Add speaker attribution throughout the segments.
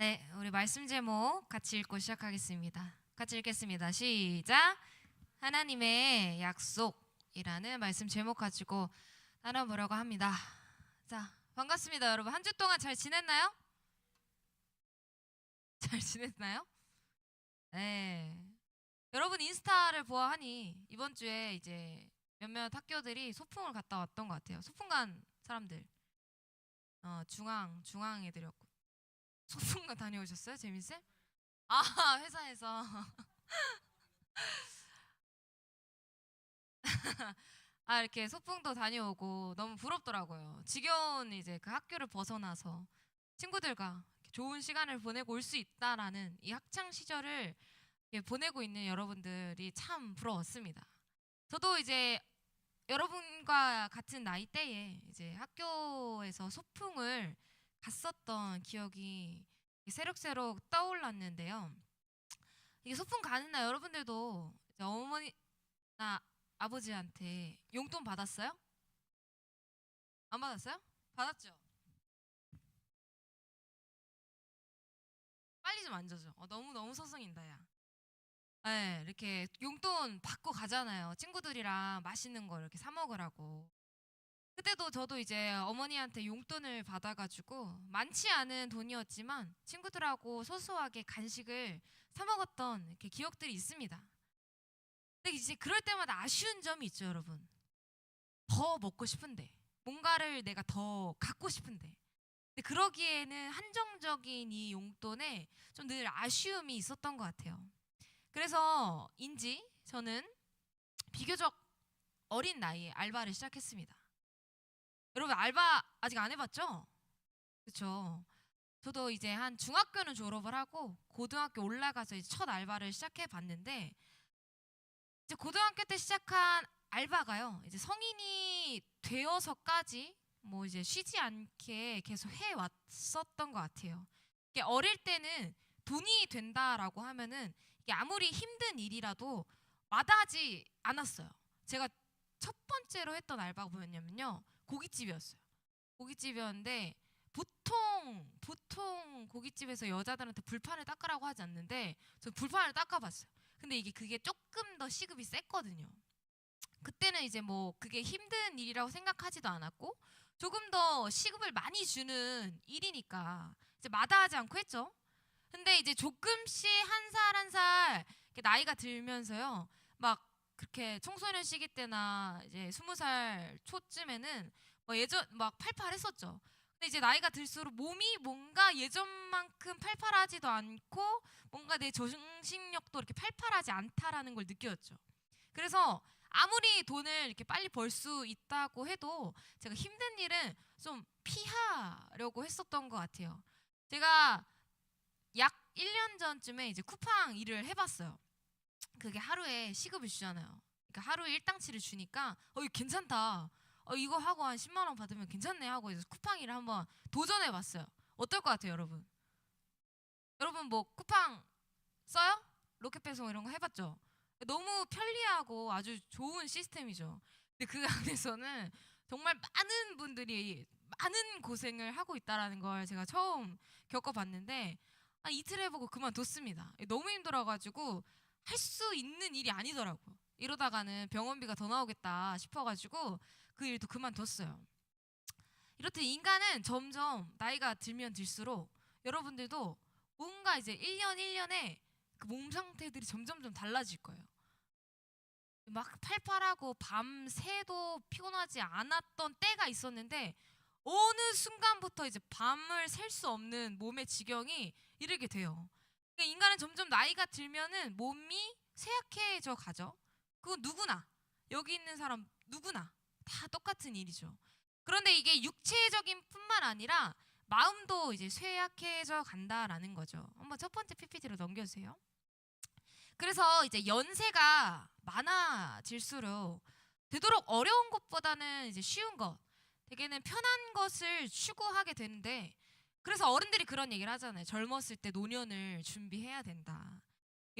Speaker 1: 네, 우리 말씀 제목 같이 읽고 시작하겠습니다. 같이 읽겠습니다. 시작. 하나님의 약속이라는 말씀 제목 가지고 나눠보려고 합니다. 자, 반갑습니다, 여러분. 한 주 동안 잘 지냈나요? 잘 지냈나요? 네. 여러분 인스타를 보아하니 이번 주에 이제 몇몇 학교들이 소풍을 갔다 왔던 것 같아요. 소풍 간 사람들. 어, 중앙, 중앙 애들이었고. 소풍가 다녀오셨어요, 재민 쌤? 아 회사에서 아 이렇게 소풍도 다녀오고 너무 부럽더라고요. 지겨운 이제 그 학교를 벗어나서 친구들과 좋은 시간을 보내고 올 수 있다라는 이 학창 시절을 보내고 있는 여러분들이 참 부러웠습니다. 저도 이제 여러분과 같은 나이대에 이제 학교에서 소풍을 갔었던 기억이 새록새록 떠올랐는데요. 이게 소풍 가는 날 여러분들도 어머니나 아버지한테 용돈 받았어요? 안 받았어요? 받았죠? 빨리 좀 앉아줘. 어, 너무 너무 서성인다 야. 네, 이렇게 용돈 받고 가잖아요. 친구들이랑 맛있는 거 이렇게 사 먹으라고. 그때도 저도 이제 어머니한테 용돈을 받아가지고 많지 않은 돈이었지만 친구들하고 소소하게 간식을 사 먹었던 이렇게 기억들이 있습니다. 근데 이제 그럴 때마다 아쉬운 점이 있죠, 여러분. 더 먹고 싶은데 뭔가를 내가 더 갖고 싶은데 근데 그러기에는 한정적인 이 용돈에 좀 늘 아쉬움이 있었던 것 같아요. 그래서인지 저는 비교적 어린 나이에 알바를 시작했습니다. 여러분 알바 아직 안 해봤죠? 그렇죠. 저도 이제 한 중학교는 졸업을 하고 고등학교 올라가서 이제 첫 알바를 시작해 봤는데 이제 고등학교 때 시작한 알바가요. 이제 성인이 되어서까지 뭐 이제 쉬지 않게 계속 해 왔었던 것 같아요. 이게 어릴 때는 돈이 된다라고 하면은 이게 아무리 힘든 일이라도 마다하지 않았어요. 제가 첫 번째로 했던 알바가 뭐였냐면요. 고깃집이었어요. 고깃집이었는데 보통 보통 고깃집에서 여자들한테 불판을 닦으라고 하지 않는데 저 불판을 닦아봤어요. 근데 이게 그게 조금 더 시급이 셌거든요. 그때는 이제 뭐 그게 힘든 일이라고 생각하지도 않았고 조금 더 시급을 많이 주는 일이니까 이제 마다하지 않고 했죠. 근데 이제 조금씩 한 살 한살 나이가 들면서요. 막 그렇게 청소년 시기 때나 이제 스무 살 초쯤에는 뭐 예전 막 팔팔했었죠. 근데 이제 나이가 들수록 몸이 뭔가 예전만큼 팔팔하지도 않고 뭔가 내 정신력도 이렇게 팔팔하지 않다라는 걸 느꼈죠. 그래서 아무리 돈을 이렇게 빨리 벌 수 있다고 해도 제가 힘든 일은 좀 피하려고 했었던 것 같아요. 제가 약 1년 전쯤에 이제 쿠팡 일을 해봤어요. 그게 하루에 시급을 주잖아요. 그러니까 하루에 일당치를 주니까 어 이거 괜찮다. 어 이거 하고 한 10만 원 받으면 괜찮네 하고 이제 쿠팡 일을 한번 도전해 봤어요. 어떨 것 같아요, 여러분? 여러분 뭐 쿠팡 써요? 로켓 배송 이런 거 해봤죠? 너무 편리하고 아주 좋은 시스템이죠. 근데 그 안에서는 정말 많은 분들이 많은 고생을 하고 있다라는 걸 제가 처음 겪어봤는데 한 이틀 해보고 그만뒀습니다. 너무 힘들어가지고 할 수 있는 일이 아니더라고요. 이러다가는 병원비가 더 나오겠다 싶어가지고 그 일도 그만뒀어요. 이렇듯 인간은 점점 나이가 들면 들수록 여러분들도 뭔가 이제 1년 1년에 그 몸 상태들이 점점 좀 달라질 거예요. 막 팔팔하고 밤새도 피곤하지 않았던 때가 있었는데 어느 순간부터 이제 밤을 셀 수 없는 몸의 지경이 이르게 돼요. 그러니까 인간은 점점 나이가 들면은 몸이 쇠약해져 가죠. 그건 누구나 여기 있는 사람 누구나 다 똑같은 일이죠. 그런데 이게 육체적인 뿐만 아니라 마음도 이제 쇠약해져 간다라는 거죠. 한번 첫 번째 PPT로 넘겨주세요. 그래서 이제 연세가 많아질수록 되도록 어려운 것보다는 이제 쉬운 것, 대개는 편한 것을 추구하게 되는데 그래서 어른들이 그런 얘기를 하잖아요. 젊었을 때 노년을 준비해야 된다.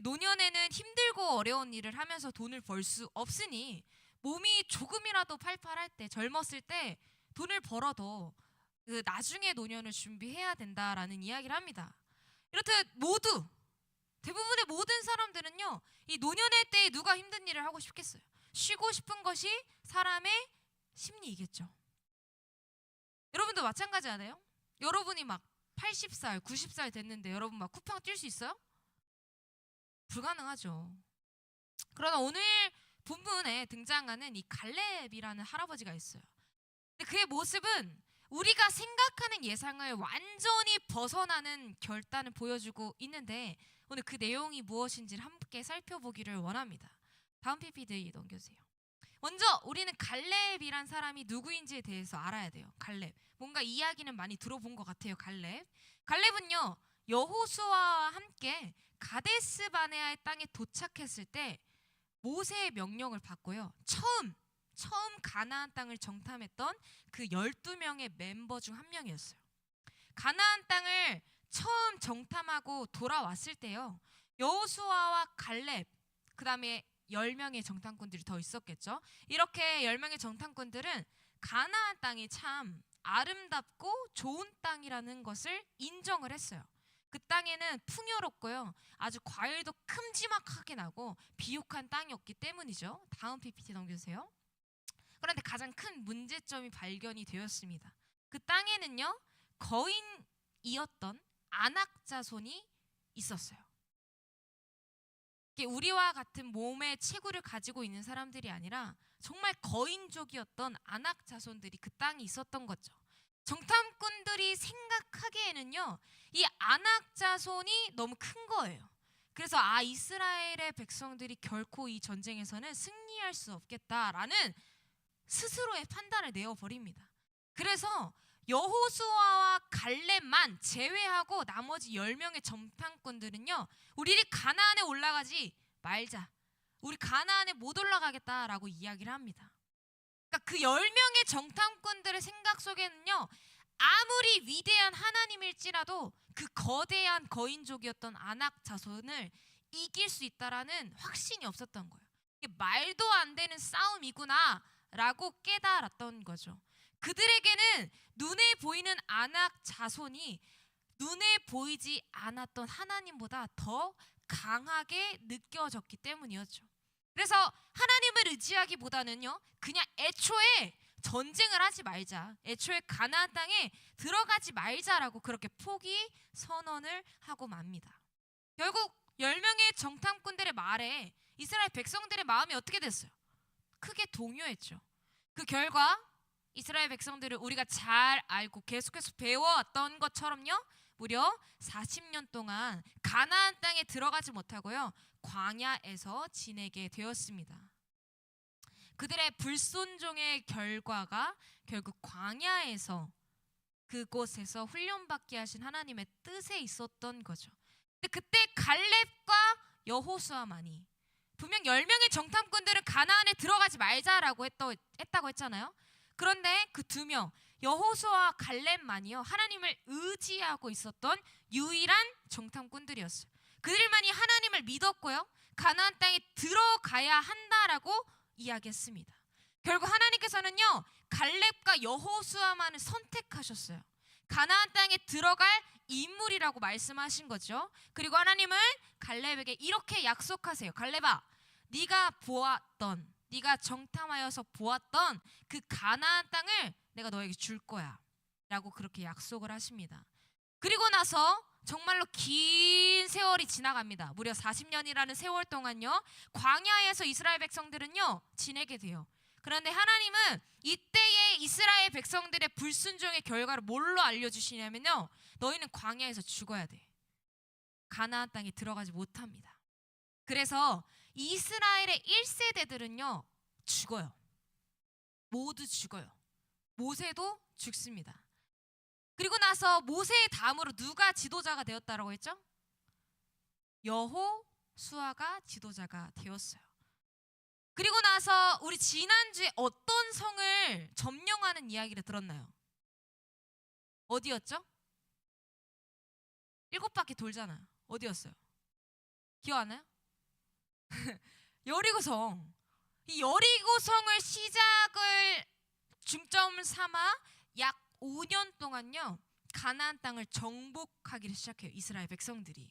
Speaker 1: 노년에는 힘들고 어려운 일을 하면서 돈을 벌 수 없으니 몸이 조금이라도 팔팔할 때 젊었을 때 돈을 벌어도 그 나중에 노년을 준비해야 된다라는 이야기를 합니다. 이렇듯 모두 대부분의 모든 사람들은요 이 노년의 때에 누가 힘든 일을 하고 싶겠어요. 쉬고 싶은 것이 사람의 심리이겠죠. 여러분도 마찬가지 아니에요? 여러분이 막 80살, 90살 됐는데 여러분 막 쿠팡 뛸 수 있어요? 불가능하죠. 그러나 오늘 본문에 등장하는 이 갈렙이라는 할아버지가 있어요. 근데 그의 모습은 우리가 생각하는 예상을 완전히 벗어나는 결단을 보여주고 있는데 오늘 그 내용이 무엇인지를 함께 살펴보기를 원합니다. 다음 PPT 넘겨주세요. 먼저 우리는 갈렙이란 사람이 누구인지에 대해서 알아야 돼요. 갈렙. 뭔가 이야기는 많이 들어본 것 같아요. 갈렙. 갈렙은요 여호수아와 함께 가데스 바네아의 땅에 도착했을 때 모세의 명령을 받고요. 처음 처음 가나안 땅을 정탐했던 그 12명의 멤버 중 한 명이었어요. 가나안 땅을 처음 정탐하고 돌아왔을 때요. 여호수아와 갈렙 그다음에 10명의 정탐꾼들이 더 있었겠죠. 이렇게 10명의 정탐꾼들은 가나안 땅이 참 아름답고 좋은 땅이라는 것을 인정을 했어요. 그 땅에는 풍요롭고요. 아주 과일도 큼지막하게 나고 비옥한 땅이었기 때문이죠. 다음 PPT 넘겨주세요. 그런데 가장 큰 문제점이 발견이 되었습니다. 그 땅에는요 거인이었던 안악 자손이 있었어요. 우리와 같은 몸의 체구를 가지고 있는 사람들이 아니라 정말 거인족이었던 안악 자손들이 그 땅에 있었던 거죠. 정탐꾼들이 생각하기에는요 이 안악 자손이 너무 큰 거예요. 그래서 아 이스라엘의 백성들이 결코 이 전쟁에서는 승리할 수 없겠다라는 스스로의 판단을 내어 버립니다. 그래서 여호수아와 갈렙만 제외하고 나머지 10명의 정탐꾼들은요. 우리를 가나안에 올라가지 말자. 우리 가나안에 못 올라가겠다라고 이야기를 합니다. 그러니까 그 10명의 정탐꾼들의 생각 속에는요. 아무리 위대한 하나님일지라도 그 거대한 거인족이었던 아낙 자손을 이길 수 있다라는 확신이 없었던 거예요. 이게 말도 안 되는 싸움이구나라고 깨달았던 거죠. 그들에게는 눈에 보이는 아낙 자손이 눈에 보이지 않았던 하나님보다 더 강하게 느껴졌기 때문이었죠. 그래서 하나님을 의지하기보다는요, 그냥 애초에 전쟁을 하지 말자. 애초에 가나안 땅에 들어가지 말자라고 그렇게 포기 선언을 하고 맙니다. 결국 10명의 정탐꾼들의 말에 이스라엘 백성들의 마음이 어떻게 됐어요? 크게 동요했죠. 그 결과 이스라엘 백성들을 우리가 잘 알고 계속해서 배워왔던 것처럼요. 무려 40년 동안 가나안 땅에 들어가지 못하고요. 광야에서 지내게 되었습니다. 그들의 불순종의 결과가 결국 광야에서 그곳에서 훈련받게 하신 하나님의 뜻에 있었던 거죠. 근데 그때 갈렙과 여호수아만이 분명 10명의 정탐꾼들은 가나안에 들어가지 말자라고 했더, 했다고 했잖아요. 그런데 그 두 명, 여호수아와 갈렙만이요. 하나님을 의지하고 있었던 유일한 정탐꾼들이었어요. 그들만이 하나님을 믿었고요. 가나안 땅에 들어가야 한다라고 이야기했습니다. 결국 하나님께서는요. 갈렙과 여호수아만을 선택하셨어요. 가나안 땅에 들어갈 인물이라고 말씀하신 거죠. 그리고 하나님은 갈렙에게 이렇게 약속하세요. 갈렙아, 네가 보았던 네가 정탐하여서 보았던 그 가나안 땅을 내가 너에게 줄 거야. 라고 그렇게 약속을 하십니다. 그리고 나서 정말로 긴 세월이 지나갑니다. 무려 40년이라는 세월 동안요. 광야에서 이스라엘 백성들은요. 지내게 돼요. 그런데 하나님은 이때의 이스라엘 백성들의 불순종의 결과를 뭘로 알려주시냐면요. 너희는 광야에서 죽어야 돼. 가나안 땅에 들어가지 못합니다. 그래서 이스라엘의 1세대들은요. 죽어요. 모두 죽어요. 모세도 죽습니다. 그리고 나서 모세의 다음으로 누가 지도자가 되었다라고 했죠? 여호수아가 지도자가 되었어요. 그리고 나서 우리 지난주에 어떤 성을 점령하는 이야기를 들었나요? 어디였죠? 일곱 바퀴 돌잖아요. 어디였어요? 기억 안 나요? 여리고성. 이 여리고성을 시작을 중점 삼아 약 5년 동안요. 가나안 땅을 정복하기를 시작해요. 이스라엘 백성들이.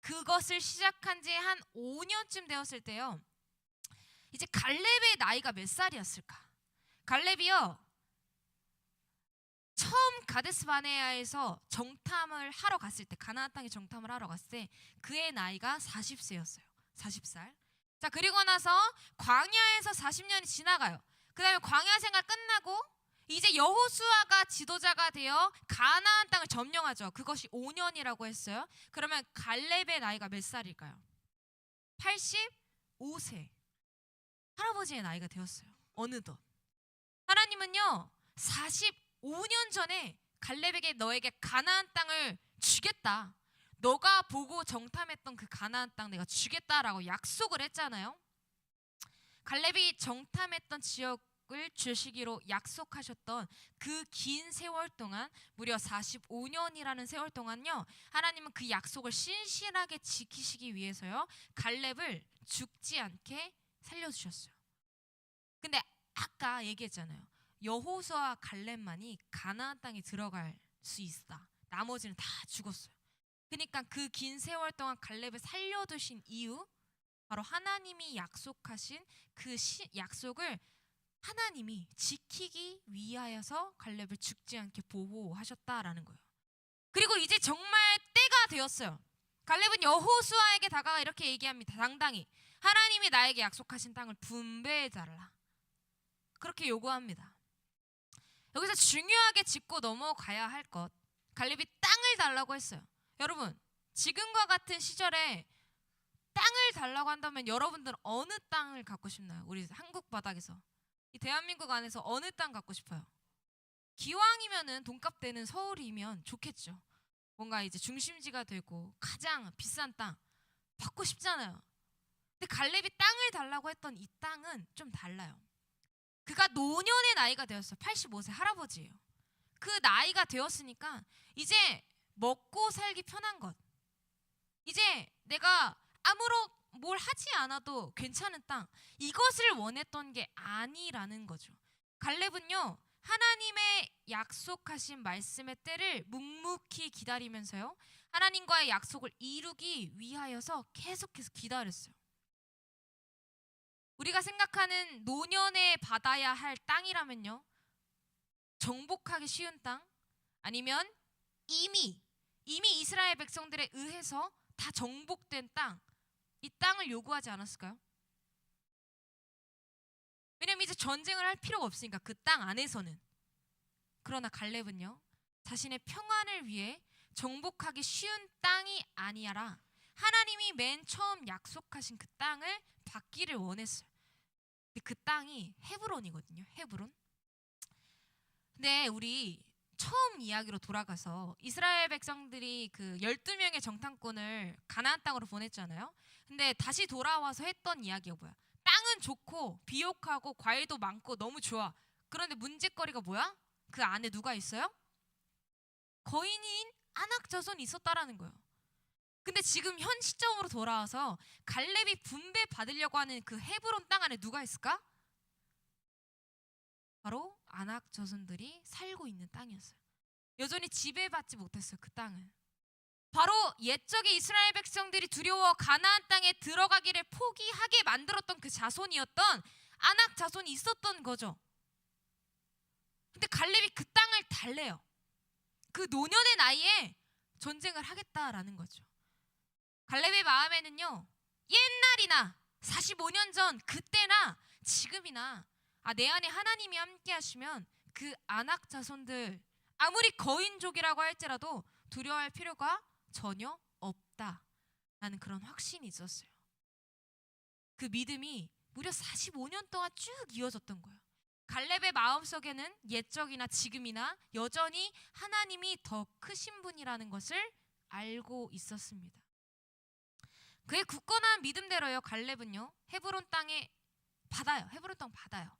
Speaker 1: 그것을 시작한 지 한 5년쯤 되었을 때요. 이제 갈렙의 나이가 몇 살이었을까? 갈렙이요. 처음 가데스 바네아에서 정탐을 하러 갔을 때 가나안 땅에 정탐을 하러 갔을 때 그의 나이가 40세였어요. 40살. 자, 그리고 나서 광야에서 40년이 지나가요. 그 다음에 광야 생활 끝나고 이제 여호수아가 지도자가 되어 가나안 땅을 점령하죠. 그것이 5년이라고 했어요. 그러면 갈렙의 나이가 몇 살일까요? 85세. 할아버지의 나이가 되었어요. 어느덧. 하나님은요. 45년 전에 갈렙에게 너에게 가나안 땅을 주겠다. 너가 보고 정탐했던 그 가나안 땅 내가 주겠다라고 약속을 했잖아요. 갈렙이 정탐했던 지역을 주시기로 약속하셨던 그 긴 세월 동안 무려 45년이라는 세월 동안요. 하나님은 그 약속을 신실하게 지키시기 위해서요. 갈렙을 죽지 않게 살려 주셨어요. 근데 아까 얘기했잖아요. 여호수아 갈렙만이 가나안 땅에 들어갈 수 있다. 나머지는 다 죽었어요. 그러니까 그 긴 세월 동안 갈렙을 살려두신 이유 바로 하나님이 약속하신 그 시, 약속을 하나님이 지키기 위하여서 갈렙을 죽지 않게 보호하셨다라는 거예요. 그리고 이제 정말 때가 되었어요. 갈렙은 여호수아에게 다가가 이렇게 얘기합니다. 당당히 하나님이 나에게 약속하신 땅을 분배해 달라. 그렇게 요구합니다. 여기서 중요하게 짚고 넘어가야 할 것. 갈렙이 땅을 달라고 했어요. 여러분, 지금과 같은 시절에 땅을 달라고 한다면 여러분들은 어느 땅을 갖고 싶나요? 우리 한국 바닥에서. 이 대한민국 안에서 어느 땅 갖고 싶어요? 기왕이면은 돈값 되는 서울이면 좋겠죠. 뭔가 이제 중심지가 되고 가장 비싼 땅 받고 싶잖아요. 근데 갈렙이 땅을 달라고 했던 이 땅은 좀 달라요. 그가 노년의 나이가 되었어요. 85세 할아버지예요. 그 나이가 되었으니까 이제 먹고 살기 편한 것. 이제 내가 아무런 뭘 하지 않아도 괜찮은 땅. 이것을 원했던 게 아니라는 거죠. 갈렙은요. 하나님의 약속하신 말씀의 때를 묵묵히 기다리면서요. 하나님과의 약속을 이루기 위하여서 계속해서 기다렸어요. 우리가 생각하는 노년에 받아야 할 땅이라면요. 정복하기 쉬운 땅 아니면 이미 이미 이스라엘 백성들에 의해서 다 정복된 땅. 이 땅을 요구하지 않았을까요? 왜냐면 이제 전쟁을 할 필요가 없으니까 그 땅 안에서는. 그러나 갈렙은요. 자신의 평안을 위해 정복하기 쉬운 땅이 아니라 하나님이 맨 처음 약속하신 그 땅을 받기를 원했어요. 근데 그 땅이 헤브론이거든요. 헤브론. 근데 우리 처음 이야기로 돌아가서 이스라엘 백성들이 그 12명의 정탐꾼을 가나안 땅으로 보냈잖아요. 근데 다시 돌아와서 했던 이야기가 뭐야? 땅은 좋고 비옥하고 과일도 많고 너무 좋아. 그런데 문제거리가 뭐야? 그 안에 누가 있어요? 거인인 아낙 자손이 있었다라는 거예요. 근데 지금 현 시점으로 돌아와서 갈렙이 분배 받으려고 하는 그 헤브론 땅 안에 누가 있을까? 바로 아낙 자손들이 살고 있는 땅이었어요. 여전히 지배받지 못했어요. 그 땅을. 바로 옛적의 이스라엘 백성들이 두려워 가나안 땅에 들어가기를 포기하게 만들었던 그 자손이었던 아낙 자손이 있었던 거죠. 근데 갈렙이 그 땅을 달래요. 그 노년의 나이에 전쟁을 하겠다라는 거죠. 갈렙의 마음에는요. 옛날이나 45년 전 그때나 지금이나 아, 내 안에 하나님이 함께 하시면 그 아낙 자손들 아무리 거인족이라고 할지라도 두려워할 필요가 전혀 없다 라는 그런 확신이 있었어요. 그 믿음이 무려 45년 동안 쭉 이어졌던 거예요. 갈렙의 마음속에는 옛적이나 지금이나 여전히 하나님이 더 크신 분이라는 것을 알고 있었습니다. 그의 굳건한 믿음대로요. 갈렙은요. 헤브론 땅에 받아요. 헤브론 땅 받아요.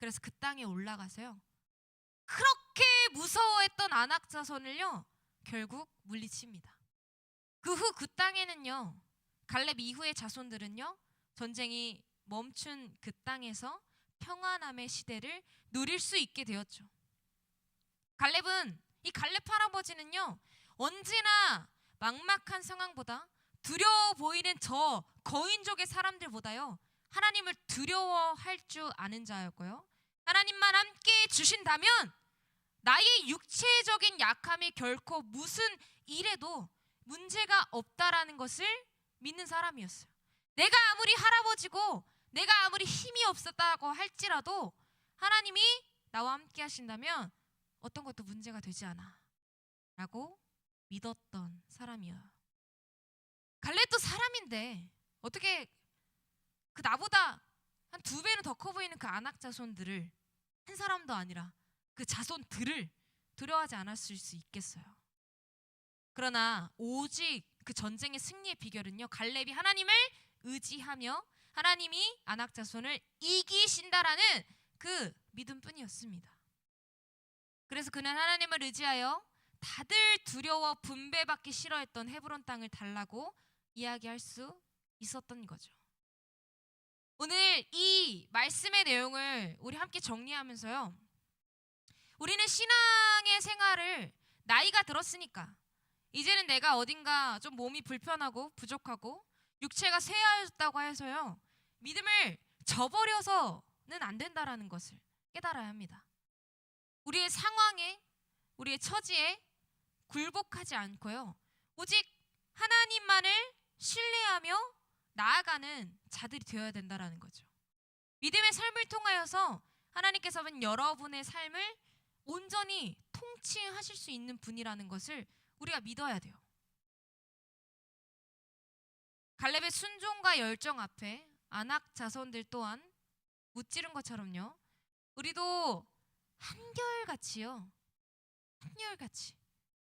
Speaker 1: 그래서 그 땅에 올라가서요. 그렇게 무서워했던 아낙 자손을요. 결국 물리칩니다. 그후그 땅에는요. 갈렙 이후의 자손들은요. 전쟁이 멈춘 그 땅에서 평안함의 시대를 누릴 수 있게 되었죠. 갈렙은 이 갈렙 할아버지는요 언제나 막막한 상황보다 두려워 보이는 저 거인족의 사람들보다요 하나님을 두려워할 줄 아는 자였고요 하나님만 함께 주신다면 나의 육체적인 약함이 결코 무슨 일에도 문제가 없다라는 것을 믿는 사람이었어요. 내가 아무리 할아버지고 내가 아무리 힘이 없었다고 할지라도 하나님이 나와 함께 하신다면 어떤 것도 문제가 되지 않아. 라고 믿었던 사람이에요. 갈렙도 사람인데 어떻게 그 나보다 한 두 배는 더 커 보이는 그 안악 자손들을 한 사람도 아니라 그 자손들을 두려워하지 않았을 수 있겠어요. 그러나 오직 그 전쟁의 승리의 비결은요. 갈렙이 하나님을 의지하며 하나님이 안악 자손을 이기신다라는 그 믿음뿐이었습니다. 그래서 그는 하나님을 의지하여 다들 두려워 분배받기 싫어했던 헤브론 땅을 달라고 이야기할 수 있었던 거죠. 오늘 이 말씀의 내용을 우리 함께 정리하면서요. 우리는 신앙의 생활을 나이가 들었으니까 이제는 내가 어딘가 좀 몸이 불편하고 부족하고 육체가 쇠하였다고 해서요. 믿음을 저버려서는 안 된다라는 것을 깨달아야 합니다. 우리의 상황에 우리의 처지에 굴복하지 않고요. 오직 하나님만을 신뢰하며 나아가는 자들이 되어야 된다라는 거죠. 믿음의 삶을 통하여서 하나님께서는 여러분의 삶을 온전히 통치하실 수 있는 분이라는 것을 우리가 믿어야 돼요. 갈렙의 순종과 열정 앞에 안악 자손들 또한 무찌른 것처럼요. 우리도 한결같이요. 한결같이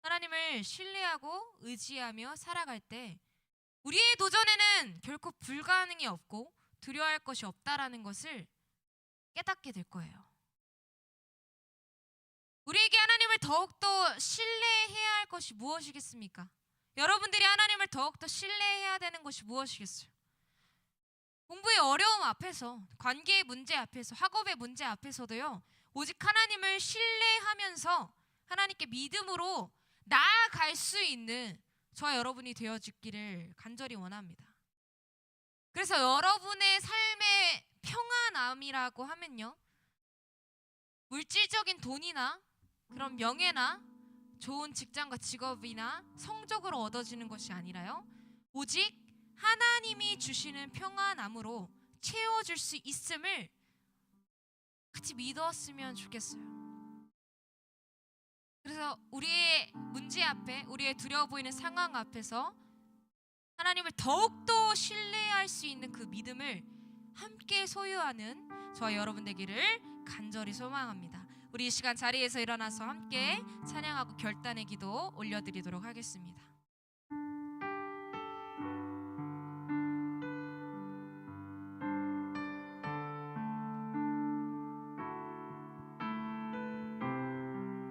Speaker 1: 하나님을 신뢰하고 의지하며 살아갈 때 우리의 도전에는 결코 불가능이 없고 두려워할 것이 없다라는 것을 깨닫게 될 거예요. 우리에게 하나님을 더욱더 신뢰해야 할 것이 무엇이겠습니까? 여러분들이 하나님을 더욱더 신뢰해야 되는 것이 무엇이겠어요? 공부의 어려움 앞에서, 관계의 문제 앞에서, 학업의 문제 앞에서도요, 오직 하나님을 신뢰하면서 하나님께 믿음으로 나아갈 수 있는 저와 여러분이 되어주기를 간절히 원합니다. 그래서 여러분의 삶의 평안함이라고 하면요, 물질적인 돈이나 그런 명예나 좋은 직장과 직업이나 성적으로 얻어지는 것이 아니라요. 오직 하나님이 주시는 평안함으로 채워줄 수 있음을 같이 믿었으면 좋겠어요. 그래서 우리의 문제 앞에, 우리의 두려워 보이는 상황 앞에서 하나님을 더욱더 신뢰할 수 있는 그 믿음을 함께 소유하는 저와 여러분 되기를 간절히 소망합니다. 우리 이 시간 자리에서 일어나서 함께 찬양하고 결단의 기도 올려드리도록 하겠습니다.